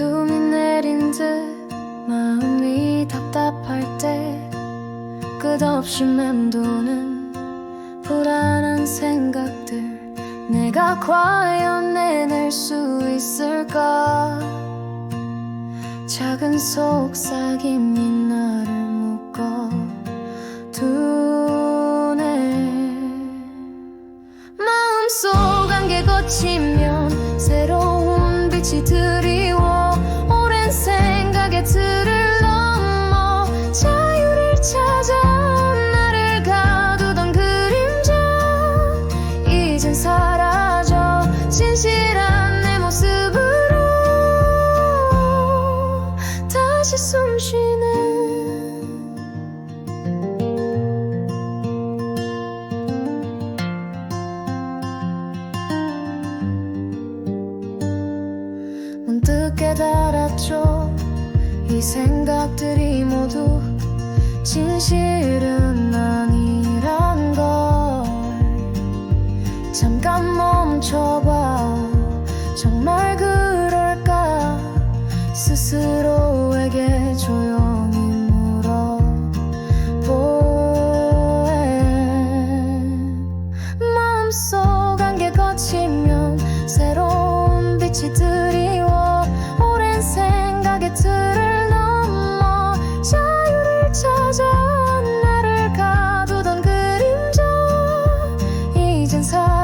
숨이 내린 듯 마음이 답답할 때 끝없이 맴도는 불안한 생각들. 내가 과연 내낼 수 있을까? 작은 속삭임이 나를 묶어 두네. 마음속 안개 거치면 새로운 빛이 들 깨달았죠. 이 생각들이 모두 진실은 아니란 걸. 잠깐 멈춰봐. 정말 그럴까? 스스로에게 조용히 물어보해 마음속 안개 거치면 새로운 빛이 드 이젠 사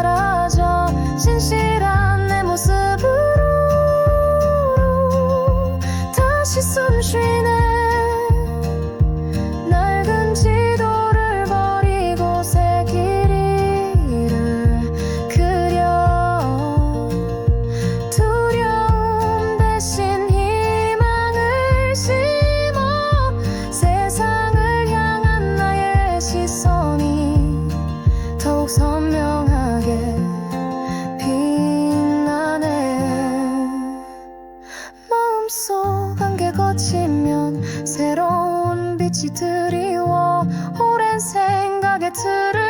새로운 빛이 드리워 오랜 생각의 틀을